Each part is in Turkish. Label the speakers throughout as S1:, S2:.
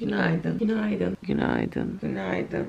S1: Günaydın. Günaydın. Günaydın. Günaydın.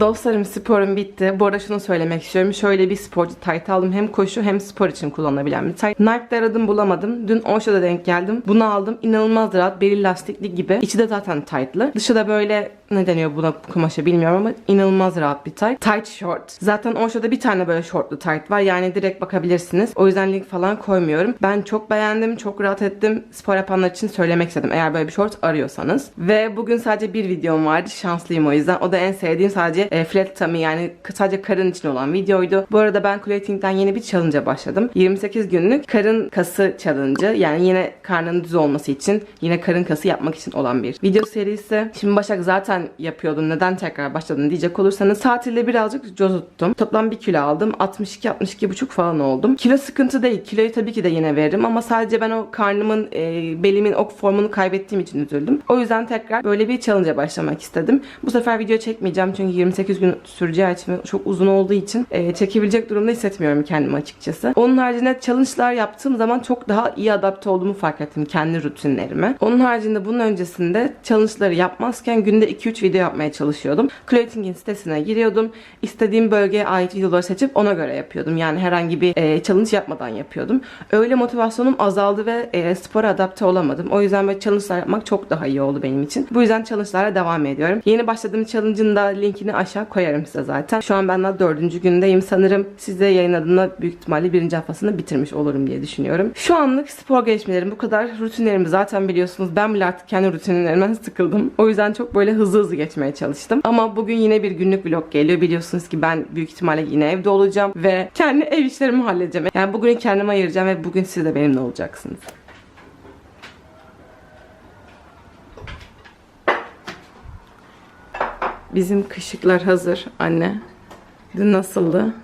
S1: Dostlarım sporum bitti. Bu arada şunu söylemek istiyorum. Şöyle bir sporcu tayt aldım. Hem koşu hem spor için kullanabilen bir tayt. Nike'da aradım bulamadım. Dün Osha'da denk geldim. Bunu aldım. İnanılmaz rahat. Beli lastikli gibi. İçi de zaten tight'lı. Dışı da böyle ne deniyor buna kumaşa bilmiyorum ama inanılmaz rahat bir tight. Tight short. Zaten Osha'da bir tane böyle shortlu tight var. Yani direkt bakabilirsiniz. O yüzden link falan koymuyorum. Ben çok beğendim. Çok rahat ettim. Spor yapanlar için söylemek istedim. Eğer böyle bir short arıyorsanız. Ve bugün sadece bir videom vardı. Şanslıyım o yüzden. O da en sevdiğim sadece e, flat tummy yani sadece karın için olan videoydu. Bu arada ben Clothing'den yeni bir challenge'a başladım. 28 günlük karın kası challenge'ı. Yani yine karnının düz olması için, yine karın kası yapmak için olan bir video serisi. Şimdi Başak zaten yapıyordun. Neden tekrar başladın diyecek olursanız tatilde birazcık cozuttum. Toplam 1 kilo aldım. 62-62,5 falan oldum. Kilo sıkıntı değil. Kiloyu tabii ki de yine veririm ama sadece ben o karnımın, e, belimin o formunu kaybettiğim için üzüldüm. O yüzden tekrar böyle bir challenge'a başlamak istedim. Bu sefer video çekmeyeceğim çünkü 28 gün süreceği için çok uzun olduğu için e, çekebilecek durumda hissetmiyorum kendimi açıkçası. Onun haricinde challenge'lar yaptığım zaman çok daha iyi adapte olduğumu fark ettim kendi rutinlerime. Onun haricinde bunun öncesinde challenge'ları yapmazken günde 2-3 video yapmaya çalışıyordum. Clothing'in sitesine giriyordum. İstediğim bölgeye ait videoları seçip ona göre yapıyordum. Yani herhangi bir e, challenge yapmadan yapıyordum. Öyle motivasyonum azaldı ve e, spora adapte olamadım. O yüzden böyle challenge'lar yapmak çok daha iyi oldu benim için. Bu yüzden challenge'lara devam ediyorum. Yeni başladığım challenge'ın da linkini aşağı koyarım size zaten. Şu an ben daha dördüncü gündeyim. Sanırım size yayınladığımda büyük ihtimalle birinci haftasını bitirmiş olurum diye düşünüyorum. Şu anlık spor gelişmelerim bu kadar. Rutinlerimi zaten biliyorsunuz. Ben bile artık kendi rutinlerimden sıkıldım. O yüzden çok böyle hızlı hızlı geçmeye çalıştım. Ama bugün yine bir günlük vlog geliyor. Biliyorsunuz ki ben büyük ihtimalle yine evde olacağım ve kendi ev işlerimi halledeceğim. Yani bugünü kendime ayıracağım ve bugün siz de benimle olacaksınız. Bizim kışıklar hazır anne. Dün nasıldı?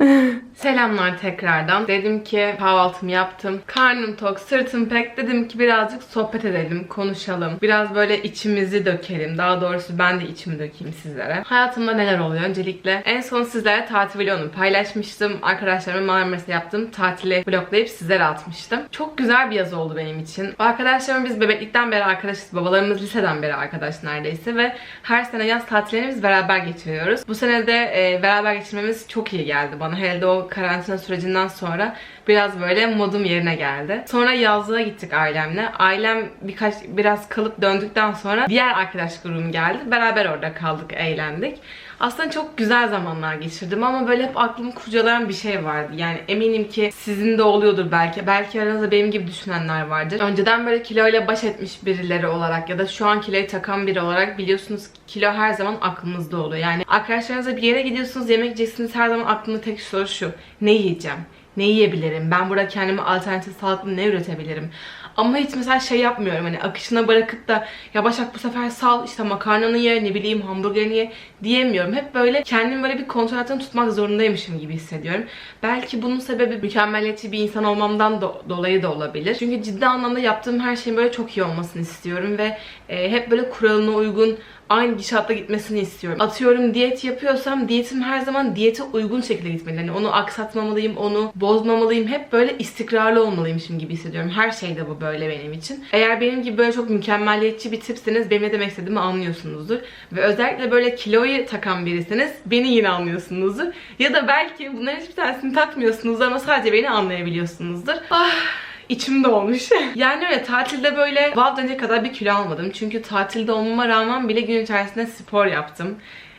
S1: Selamlar tekrardan. Dedim ki kahvaltımı yaptım. Karnım tok, sırtım pek. Dedim ki birazcık sohbet edelim, konuşalım. Biraz böyle içimizi dökelim. Daha doğrusu ben de içimi dökeyim sizlere. Hayatımda neler oluyor? Öncelikle en son sizlere tatil vlogunu paylaşmıştım. Arkadaşlarımla Marmaris'te yaptığım tatili vloglayıp sizlere atmıştım. Çok güzel bir yaz oldu benim için. Arkadaşlarım biz bebeklikten beri arkadaşız. Babalarımız liseden beri arkadaş neredeyse ve her sene yaz tatillerini biz beraber geçiriyoruz. Bu sene de e, beraber geçirmemiz çok iyi geldi bana. Hele de o karantina sürecinden sonra biraz böyle modum yerine geldi. Sonra yazlığa gittik ailemle. Ailem birkaç biraz kalıp döndükten sonra diğer arkadaş grubum geldi. Beraber orada kaldık, eğlendik. Aslında çok güzel zamanlar geçirdim ama böyle hep aklımı kurcalayan bir şey vardı. Yani eminim ki sizin de oluyordur belki. Belki aranızda benim gibi düşünenler vardır. Önceden böyle kiloyla baş etmiş birileri olarak ya da şu an kiloyu takan biri olarak biliyorsunuz ki kilo her zaman aklınızda oluyor. Yani arkadaşlarınızla bir yere gidiyorsunuz, yemek yiyeceksiniz. Her zaman aklında tek soru şu. Ne yiyeceğim? Ne yiyebilirim? Ben burada kendime alternatif sağlıklı ne üretebilirim? Ama hiç mesela şey yapmıyorum hani akışına bırakıp da ya Başak bu sefer sal işte makarnanı ye ne bileyim hamburgerini ye diyemiyorum. Hep böyle kendimi böyle bir kontrol altında tutmak zorundaymışım gibi hissediyorum. Belki bunun sebebi mükemmeliyetçi bir insan olmamdan do- dolayı da olabilir. Çünkü ciddi anlamda yaptığım her şeyin böyle çok iyi olmasını istiyorum ve e, hep böyle kuralına uygun aynı gidişatta gitmesini istiyorum. Atıyorum diyet yapıyorsam diyetim her zaman diyete uygun şekilde gitmeli. Yani onu aksatmamalıyım, onu bozmamalıyım. Hep böyle istikrarlı olmalıymışım gibi hissediyorum. Her şeyde bu böyle benim için. Eğer benim gibi böyle çok mükemmeliyetçi bir tipseniz benim ne demek istediğimi anlıyorsunuzdur. Ve özellikle böyle kiloyu takan birisiniz beni yine anlıyorsunuzdur. Ya da belki bunların hiçbir tanesini takmıyorsunuzdur ama sadece beni anlayabiliyorsunuzdur. Ah içimde olmuş. yani öyle tatilde böyle denecek kadar bir kilo almadım. Çünkü tatilde olmama rağmen bile gün içerisinde spor yaptım.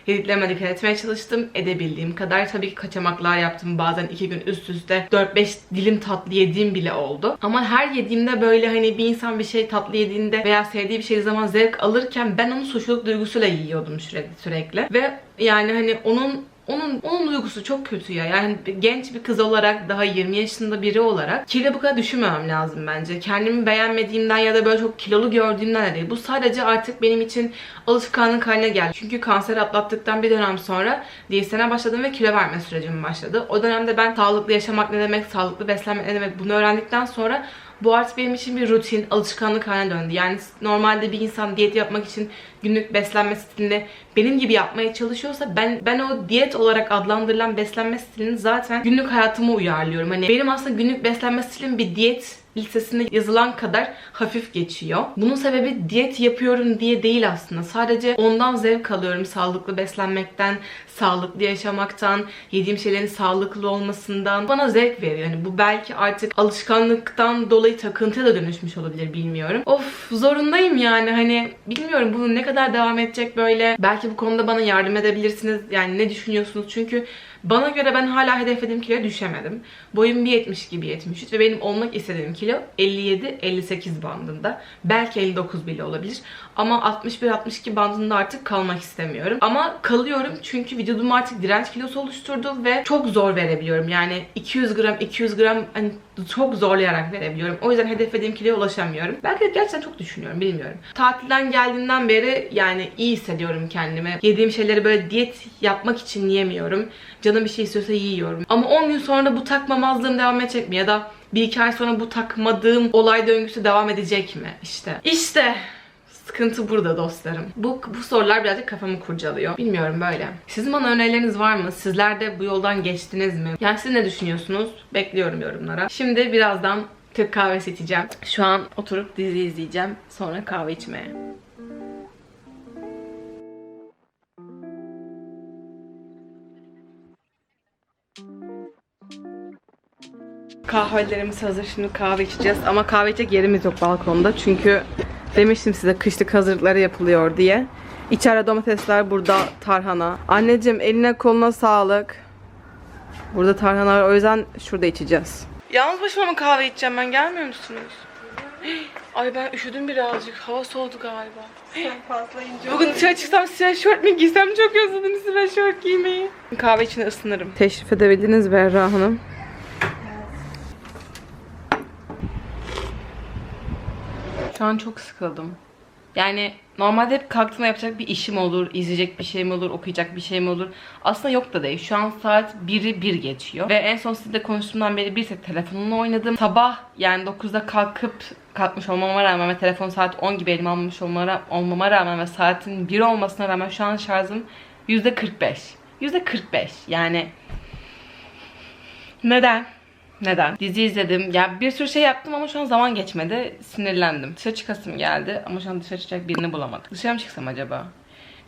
S1: Yediklerime dikkat etmeye çalıştım. Edebildiğim kadar. Tabii ki kaçamaklar yaptım. Bazen iki gün üst üste 4-5 dilim tatlı yediğim bile oldu. Ama her yediğimde böyle hani bir insan bir şey tatlı yediğinde veya sevdiği bir şey zaman zevk alırken ben onu suçluluk duygusuyla yiyordum sürekli sürekli. Ve yani hani onun Onun onun duygusu çok kötü ya. Yani genç bir kız olarak daha 20 yaşında biri olarak kilo bu kadar düşünmemem lazım bence. Kendimi beğenmediğimden ya da böyle çok kilolu gördüğümden de değil. Bu sadece artık benim için alışkanlık haline geldi. Çünkü kanser atlattıktan bir dönem sonra diyetisyene başladım ve kilo verme sürecim başladı. O dönemde ben sağlıklı yaşamak ne demek, sağlıklı beslenmek ne demek bunu öğrendikten sonra bu artık benim için bir rutin, alışkanlık haline döndü. Yani normalde bir insan diyet yapmak için günlük beslenme stilini benim gibi yapmaya çalışıyorsa ben ben o diyet olarak adlandırılan beslenme stilini zaten günlük hayatıma uyarlıyorum. Hani benim aslında günlük beslenme stilim bir diyet listesinde yazılan kadar hafif geçiyor. Bunun sebebi diyet yapıyorum diye değil aslında. Sadece ondan zevk alıyorum. Sağlıklı beslenmekten, sağlıklı yaşamaktan, yediğim şeylerin sağlıklı olmasından bana zevk veriyor. Yani bu belki artık alışkanlıktan dolayı takıntıya da dönüşmüş olabilir bilmiyorum. Of zorundayım yani hani bilmiyorum bunun ne kadar devam edecek böyle. Belki bu konuda bana yardım edebilirsiniz. Yani ne düşünüyorsunuz? Çünkü bana göre ben hala hedeflediğim kiloya düşemedim. Boyum 1.70 gibi 73 ve benim olmak istediğim kilo 57-58 bandında. Belki 59 bile olabilir. Ama 61-62 bandında artık kalmak istemiyorum. Ama kalıyorum çünkü vücudum artık direnç kilosu oluşturdu ve çok zor verebiliyorum. Yani 200 gram 200 gram hani çok zorlayarak verebiliyorum. O yüzden hedeflediğim kiloya ulaşamıyorum. Belki de gerçekten çok düşünüyorum bilmiyorum. Tatilden geldiğinden beri yani iyi hissediyorum kendimi. Yediğim şeyleri böyle diyet yapmak için yemiyorum. Canım bir şey istiyorsa yiyorum. Ama 10 gün sonra da bu takmamazlığım devam edecek mi? Ya da bir iki ay sonra bu takmadığım olay döngüsü devam edecek mi? İşte. İşte. Sıkıntı burada dostlarım. Bu, bu sorular birazcık kafamı kurcalıyor. Bilmiyorum böyle. Sizin bana önerileriniz var mı? Sizler de bu yoldan geçtiniz mi? Yani siz ne düşünüyorsunuz? Bekliyorum yorumlara. Şimdi birazdan Türk kahvesi içeceğim. Şu an oturup dizi izleyeceğim. Sonra kahve içmeye. Kahvelerimiz hazır. Şimdi kahve içeceğiz. Ama kahve içecek yerimiz yok balkonda. Çünkü demiştim size kışlık hazırlıkları yapılıyor diye. İçeride domatesler, burada tarhana. Anneciğim eline koluna sağlık. Burada tarhana var. O yüzden şurada içeceğiz. Yalnız başıma mı kahve içeceğim ben? Gelmiyor musunuz? Ay ben üşüdüm birazcık. Hava soğudu galiba.
S2: Sen fazla ince
S1: Bugün dışarı çıksam sweatshirt mi giysem çok özledim sweatshirt giymeyi. Kahve için ısınırım. Teşrif edebildiniz Berra Hanım. Şu an çok sıkıldım. Yani normalde hep kalktığımda yapacak bir işim olur, izleyecek bir şeyim olur, okuyacak bir şeyim olur. Aslında yok da değil. Şu an saat 1'i 1 geçiyor. Ve en son sizinle konuştuğumdan beri bir tek telefonumla oynadım. Sabah yani 9'da kalkıp kalkmış olmama rağmen ve telefon saat 10 gibi elime almış olmama, rağmen ve saatin 1 olmasına rağmen şu an şarjım %45. %45 yani neden? Neden? Dizi izledim. Ya bir sürü şey yaptım ama şu an zaman geçmedi. Sinirlendim. Dışarı çıkasım geldi ama şu an dışarı çıkacak birini bulamadım. Dışarı mı çıksam acaba?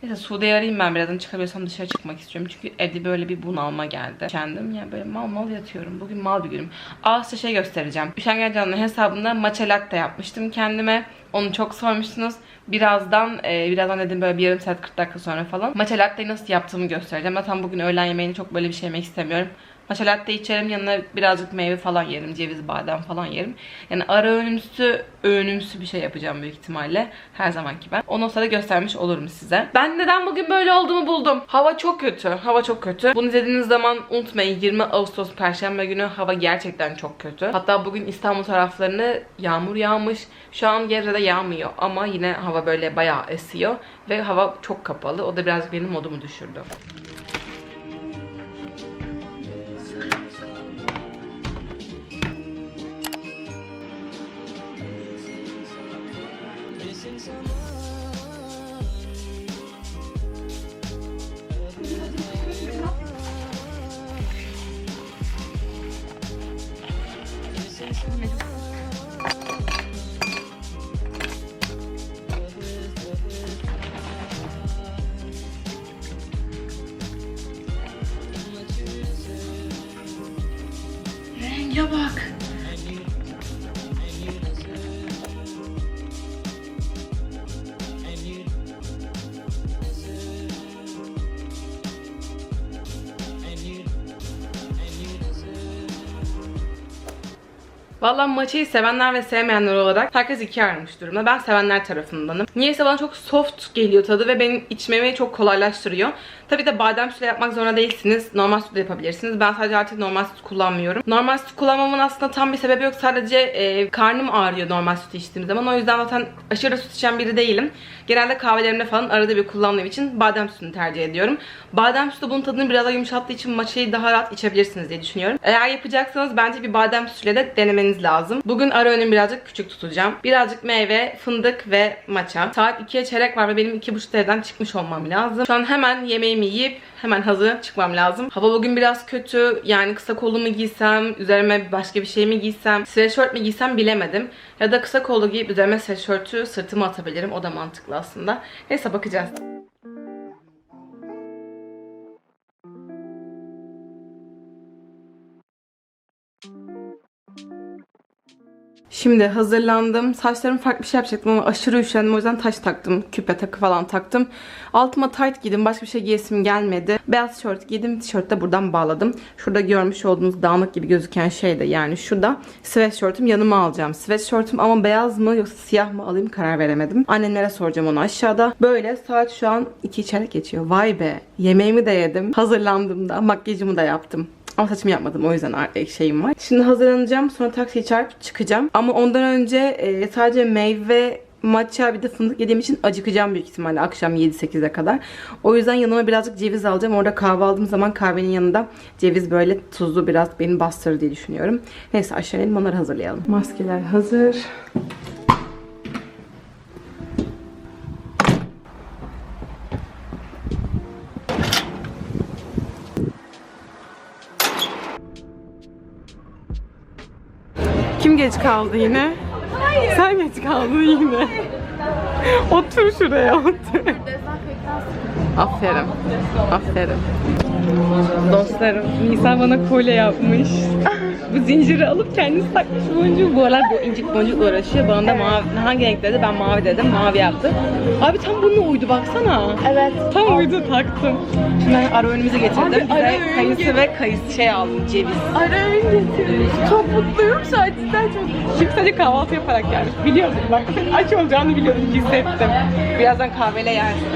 S1: Neyse Sude'yi arayayım ben birazdan çıkabiliyorsam dışarı çıkmak istiyorum. Çünkü evde böyle bir bunalma geldi. Kendim ya böyle mal mal yatıyorum. Bugün mal bir günüm. Aa size şey göstereceğim. Üşengen Canlı'nın hesabında matcha latte yapmıştım kendime. Onu çok sormuştunuz. Birazdan, e, birazdan dedim böyle bir yarım saat 40 dakika sonra falan. Matcha latte'yi nasıl yaptığımı göstereceğim. Zaten bugün öğlen yemeğini çok böyle bir şey yemek istemiyorum. Matcha latte içerim yanına birazcık meyve falan yerim. Ceviz, badem falan yerim. Yani ara öğünümsü, öğünümsü bir şey yapacağım büyük ihtimalle. Her zamanki ben. Onu sonra göstermiş olurum size. Ben neden bugün böyle olduğumu buldum. Hava çok kötü. Hava çok kötü. Bunu izlediğiniz zaman unutmayın 20 Ağustos Perşembe günü hava gerçekten çok kötü. Hatta bugün İstanbul taraflarını yağmur yağmış. Şu an Gebze'de yağmıyor ama yine hava böyle bayağı esiyor. Ve hava çok kapalı. O da birazcık benim modumu düşürdü. Vallahi maçayı sevenler ve sevmeyenler olarak herkes ikiye ayrılmış durumda. Ben sevenler tarafındanım. Niyeyse bana çok soft geliyor tadı ve benim içmemi çok kolaylaştırıyor. Tabii de badem sütü yapmak zorunda değilsiniz. Normal sütü de yapabilirsiniz. Ben sadece artık normal süt kullanmıyorum. Normal süt kullanmamın aslında tam bir sebebi yok. Sadece e, karnım ağrıyor normal sütü içtiğim zaman. O yüzden zaten aşırı süt içen biri değilim. Genelde kahvelerimde falan arada bir kullandığım için badem sütünü tercih ediyorum. Badem sütü bunun tadını biraz daha yumuşattığı için maçayı daha rahat içebilirsiniz diye düşünüyorum. Eğer yapacaksanız bence bir badem sütüyle de denemeniz lazım. Bugün ara öğünü birazcık küçük tutacağım. Birazcık meyve, fındık ve maça. Saat 2'ye çeyrek var ve benim 2.30'da evden çıkmış olmam lazım. Şu an hemen yemeğimi yiyip hemen hazır çıkmam lazım. Hava bugün biraz kötü. Yani kısa kollu giysem, üzerime başka bir şey mi giysem, sweatshirt mi giysem bilemedim. Ya da kısa kollu giyip üzerime sweatshirt'ü sırtıma atabilirim. O da mantıklı aslında. Neyse bakacağız. Şimdi hazırlandım. Saçlarım farklı bir şey yapacaktım ama aşırı üşendim. O yüzden taş taktım. Küpe takı falan taktım. Altıma tight giydim. Başka bir şey giyesim gelmedi. Beyaz tişört giydim. Tişörtü de buradan bağladım. Şurada görmüş olduğunuz dağınık gibi gözüken şey de yani şurada sweatshirt'üm yanıma alacağım. Sweatshirt'üm ama beyaz mı yoksa siyah mı alayım karar veremedim. Annemlere soracağım onu aşağıda. Böyle saat şu an 2 çeyrek geçiyor. Vay be. Yemeğimi de yedim. Hazırlandım da. Makyajımı da yaptım. Ama saçımı yapmadım o yüzden ar- şeyim var. Şimdi hazırlanacağım sonra taksiye çarpıp çıkacağım. Ama ondan önce e, sadece meyve matcha bir de fındık yediğim için acıkacağım büyük ihtimalle akşam 7-8'e kadar. O yüzden yanıma birazcık ceviz alacağım. Orada kahve aldığım zaman kahvenin yanında ceviz böyle tuzlu biraz beni bastırır diye düşünüyorum. Neyse aşağı inelim onları hazırlayalım. Maskeler hazır. Kim geç kaldı yine? Sen geç kaldın yine. otur şuraya otur. Aferin. Aferin. Dostlarım, Nisa bana kolye yapmış. bu zinciri alıp kendisi takmış boncuğu. Bu aralar bu incik boncukla uğraşıyor. Bana da mavi, hangi renk dedi? Ben mavi dedim. Mavi yaptı. Abi tam bununla uydu baksana.
S2: Evet.
S1: Tam uydu taktım. Şimdi ben ara önümüze getirdim.
S2: Abi,
S1: Bize
S2: ara öğün
S1: kayısı
S2: getir-
S1: ve kayısı şey aldım ceviz.
S2: Ara öğün getirmiş. Çok mutluyum şu an cidden çok
S1: Çünkü sadece kahvaltı yaparak gelmiş. Biliyordum bak. Aç olacağını biliyordum. Hissettim. Birazdan kahveyle yersin.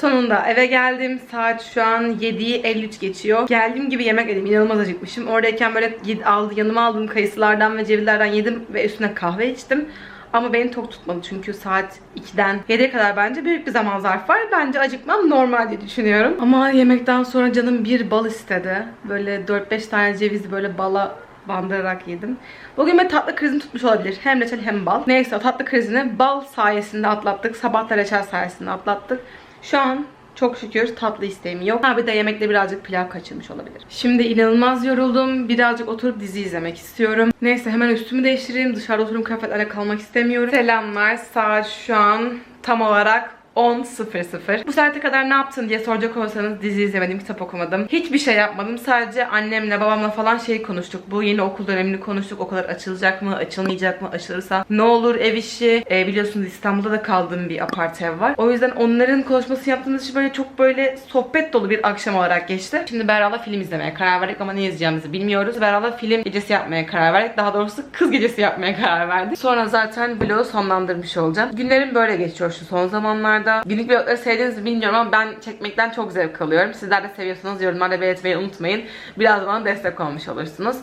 S1: Sonunda eve geldim. Saat şu an 7'yi 53 geçiyor. Geldiğim gibi yemek yedim. İnanılmaz acıkmışım. Oradayken böyle aldı, yanıma aldığım kayısılardan ve cevizlerden yedim ve üstüne kahve içtim. Ama beni tok tutmadı çünkü saat 2'den 7'ye kadar bence büyük bir zaman zarfı var. Bence acıkmam normal diye düşünüyorum. Ama yemekten sonra canım bir bal istedi. Böyle 4-5 tane cevizi böyle bala bandırarak yedim. Bugün ben tatlı krizim tutmuş olabilir. Hem reçel hem bal. Neyse o tatlı krizini bal sayesinde atlattık. Sabah da reçel sayesinde atlattık. Şu an çok şükür tatlı isteğim yok. Ha bir de yemekte birazcık pilav kaçırmış olabilir. Şimdi inanılmaz yoruldum. Birazcık oturup dizi izlemek istiyorum. Neyse hemen üstümü değiştireyim. Dışarıda oturup kıyafetlerle kalmak istemiyorum. Selamlar. Saat şu an tam olarak 10.00. Bu saate kadar ne yaptın diye soracak olsanız dizi izlemedim, kitap okumadım. Hiçbir şey yapmadım. Sadece annemle babamla falan şey konuştuk. Bu yeni okul dönemini konuştuk. Okullar açılacak mı, açılmayacak mı, açılırsa ne olur ev işi. E, biliyorsunuz İstanbul'da da kaldığım bir apart ev var. O yüzden onların konuşması yaptığımız için böyle çok böyle sohbet dolu bir akşam olarak geçti. Şimdi Berra'la film izlemeye karar verdik ama ne izleyeceğimizi bilmiyoruz. Berra'la film gecesi yapmaya karar verdik. Daha doğrusu kız gecesi yapmaya karar verdik. Sonra zaten vlogu sonlandırmış olacağım. Günlerim böyle geçiyor şu son zamanlarda. Günlük vlogları sevdiğinizi bilmiyorum ama ben çekmekten çok zevk alıyorum. Sizler de seviyorsanız yorumlarda belirtmeyi unutmayın. Biraz bana destek olmuş olursunuz.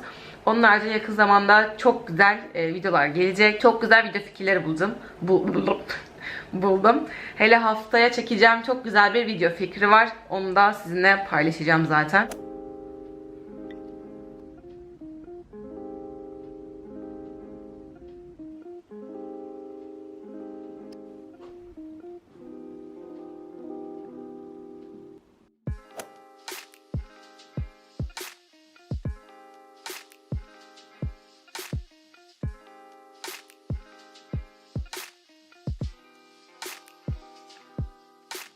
S1: Onun haricinde yakın zamanda çok güzel e, videolar gelecek. Çok güzel video fikirleri buldum. Bu, buldum. Hele haftaya çekeceğim çok güzel bir video fikri var. Onu da sizinle paylaşacağım zaten.